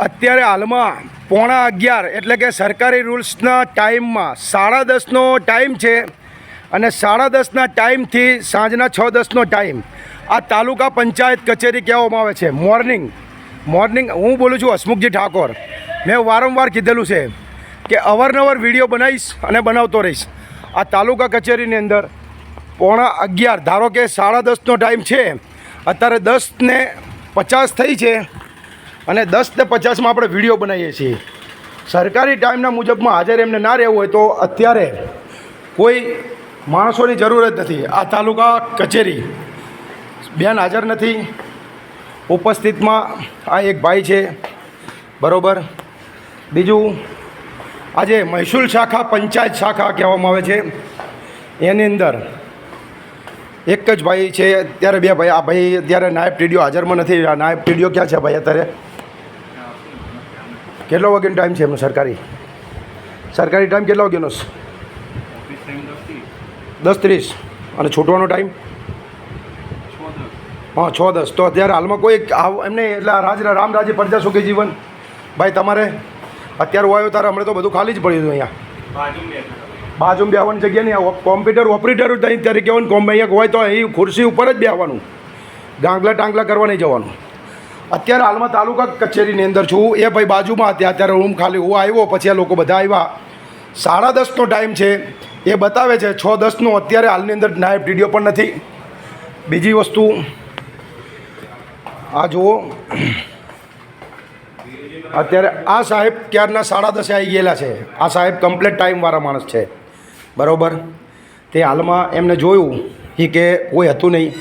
અત્યારે હાલમાં પોણા અગિયાર, એટલે કે સરકારી રૂલ્સના ટાઈમમાં સાડા દસનો ટાઈમ છે અને સાડા દસના ટાઈમથી સાંજના છ દસનો ટાઈમ. આ તાલુકા પંચાયત કચેરી કહેવામાં આવે છે. મોર્નિંગ મોર્નિંગ, હું બોલું છું હસમુખજી ઠાકોર. મેં વારંવાર કીધેલું છે કે અવારનવાર વીડિયો બનાવીશ અને બનાવતો રહીશ. આ તાલુકા કચેરીની અંદર પોણા અગિયાર, ધારો કે સાડા દસનો ટાઈમ છે. અત્યારે દસને પચાસ થઈ છે. અને દસ ને પચાસમાં આપણે વીડિયો બનાવીએ છીએ. સરકારી ટાઈમના મુજબમાં હાજર એમને ના રહેવું હોય તો અત્યારે કોઈ માણસોની જરૂર જ નથી. આ તાલુકા કચેરી. બેન હાજર નથી. ઉપસ્થિતમાં આ એક ભાઈ છે. બરાબર. બીજું આજે મહેસૂલ શાખા પંચાયત શાખા કહેવામાં આવે છે. એની અંદર એક જ ભાઈ છે. અત્યારે બે ભાઈ, આ ભાઈ અત્યારે નાયબ ટીડીઓ હાજરમાં નથી. નાયબ ટીડીઓ ક્યાં છે ભાઈ અત્યારે? કેટલો વાગ્યાનો ટાઈમ છે એમનો સરકારી? સરકારી ટાઈમ કેટલા વાગ્યાનો? દસ ત્રીસ. અને છૂટવાનો ટાઈમ હા, છ દસ. તો અત્યારે હાલમાં કોઈ એમને એટલે રાજ રામ રાજે પડજા સુખી જીવન. ભાઈ, તમારે અત્યારે હું આવ્યો ત્યારે હમણાં તો બધું ખાલી જ પડ્યું હતું અહીંયા. બાજુમાં બેહવાની જગ્યા નહીં કોમ્પ્યુટર ઓપરેટર જ તરીકે ત્યારે ને કોમ અહીંયા હોય તો અહીં ખુરશી ઉપર જ બેહવાનું. ગાંગલા ટાંગલા કરવા નહીં જવાનું. અત્યારે હાલમાં તાલુકા કચેરીની અંદર છું. એ ભાઈ બાજુમાં હતા. અત્યારે રૂમ ખાલી હું આવ્યો, પછી આ લોકો બધા આવ્યા. સાડા દસનો ટાઈમ છે. એ બતાવે છે, છ દસનો અત્યારે હાલની અંદર નાયબ ટીડીઓ પણ નથી. બીજી વસ્તુ, આ જુઓ. અત્યારે આ સાહેબ ક્યારના સાડા દસે આવી ગયેલા છે. આ સાહેબ કમ્પ્લેટ ટાઈમવાળા માણસ છે. બરાબર? તે હાલમાં એમને જોયું. એ કે કોઈ હતું નહીં.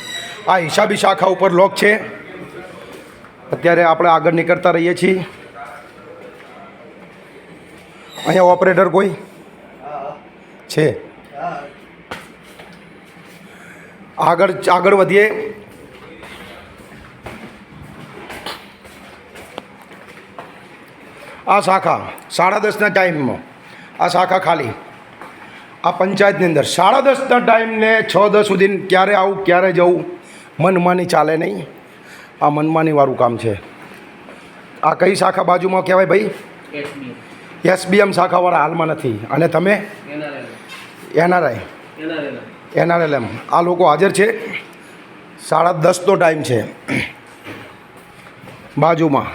આ હિસાબી શાખા ઉપર લોક છે. અત્યારે આપણે આગળ નીકળતા રહીએ છીએ. અહીંયા ઓપરેટર કોઈ? છે. આગળ આગળ વધીએ. આ શાખા સાડા દસના ટાઈમમાં. આ શાખા ખાલી. આ પંચાયતની અંદર સાડા દસના ટાઈમને છ દસ સુધી ક્યારે આવું, ક્યારે જવું, મનમાની ચાલે નહીં. આ મનમાનીવાળું કામ છે. આ કઈ શાખા બાજુમાં કહેવાય ભાઈ? એસબીએમ. શાખાવાળા હાલમાં નથી. અને તમે? એનઆરઆઈ એનઆરએલએમ આ લોકો હાજર છે. સાડા દસનો ટાઈમ છે. બાજુમાં.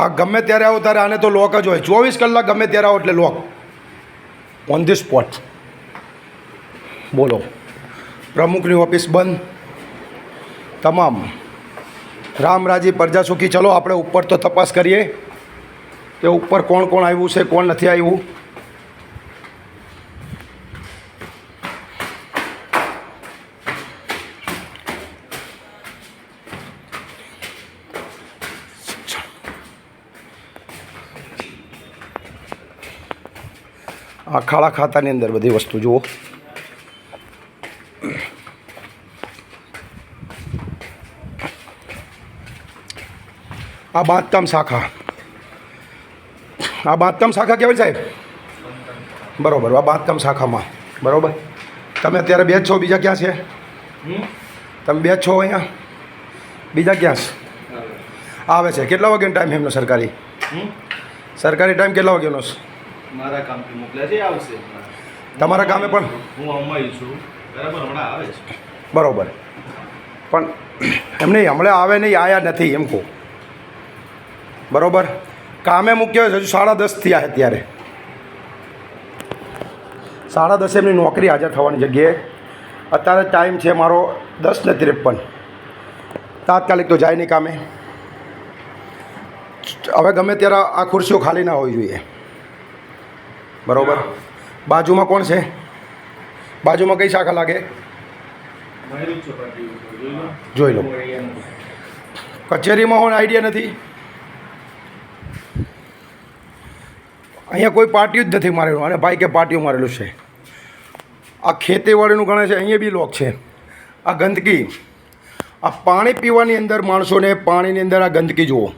આ ગમે ત્યારે આવો ત્યારે આને તો લોક જ હોય. ચોવીસ કલાક ગમે ત્યારે આવો એટલે લોક ઓન ધી સ્પોટ બોલો. પ્રમુખની ઓફિસ બંધ. તમામ રામરાજી પ્રજા સુખી ચલો આપણે ઉપર તો તપાસ કરીએ કે ઉપર કોણ કોણ આવ્યું છે, કોણ નથી આવ્યું. આ ખાડા ખાતાની અંદર બધી વસ્તુ જુઓ. આ બાંધકામ શાખા. આ બાંધકામ શાખા કહેવાય સાહેબ? બરોબર આ બાંધકામ શાખામાં. બરોબર? તમે અત્યારે બે જ છો બીજા ક્યાં છે? તમે બે જ છો અહીંયા? બીજા ક્યાં છે? આવે છે. કેટલા વાગ્યાનો ટાઈમ એમનો સરકારી? સરકારી ટાઈમ કેટલા વાગ્યાનો છે? મારા કામથી મોકલ્યા છે આવશે. તમારા કામે પણ? હું અંબાઈ છું. બરાબર હમણાં આવે છે. બરોબર. પણ એમ નહીં હમણાં આવે નહીં આયા નથી એમ કહું. બરોબર? કામે મૂક્યો છે હજુ સાડા દસ થયા છે ત્યારે સાડા દસે એમની નોકરી હાજર થવાની જગ્યાએ. અત્યારે ટાઈમ છે મારો દસ ને ત્રેપન. તાત્કાલિક તો જાય નહીં કામે. હવે ગમે ત્યારે આ ખુરશીઓ ખાલી ના હોવી જોઈએ. બરોબર? બાજુમાં કોણ છે? બાજુમાં કઈ શાખા લાગે? જોઈ લો. કચેરીમાં હોને આઈડિયા નથી? અહીંયા કોઈ પાટિયું જ નથી મારેલું. અને ભાઈ કે પાટિયું મારેલું છે. આ ખેતીવાડીનું ગણે છે, અહીંયા બી લોક છે. આ ગંદકી. આ પાણી પીવાની અંદર માણસોને પાણીની અંદર આ ગંદકી જુઓ.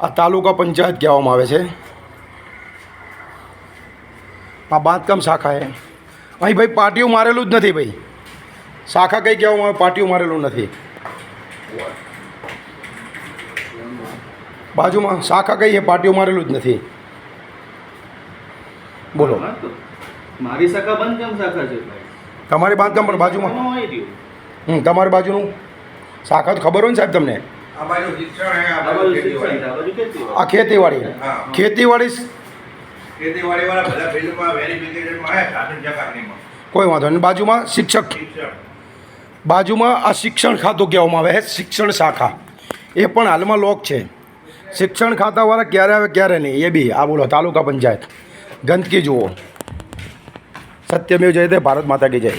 આ તાલુકા પંચાયત કહેવામાં આવે છે. આ બાંધકામ શાખા એ અહીં ભાઈ પાટિયું મારેલું જ નથી ભાઈ. શાખા કઈ કહેવામાં આવે? પાટિયું મારેલું નથી. બાજુમાં શાખા કઈ એ પાટિયું મારેલું જ નથી. બોલો. મારી શાખા બંધ કેમ શાખા છે ભાઈ. તમારી બાંધકામ પણ બાજુમાં. હમ તમારી બાજુનું શાખા તો ખબર હોય ને સાહેબ તમને? આ ખેતીવાડી. ખેતીવાડી. કોઈ વાંધો નહીં. બાજુમાં શિક્ષક. બાજુમાં આ શિક્ષણ ખાતું કહેવામાં આવે છે શિક્ષણ શાખા. એ પણ હાલમાં લોક છે. શિક્ષણ ખાતાવાળા ક્યારે આવે ક્યારે નહીં. એ બી આ બોલો તાલુકા પંચાયત. ગંદકી જુઓ. સત્યમેવ જયતે ભારત માતા કી જય.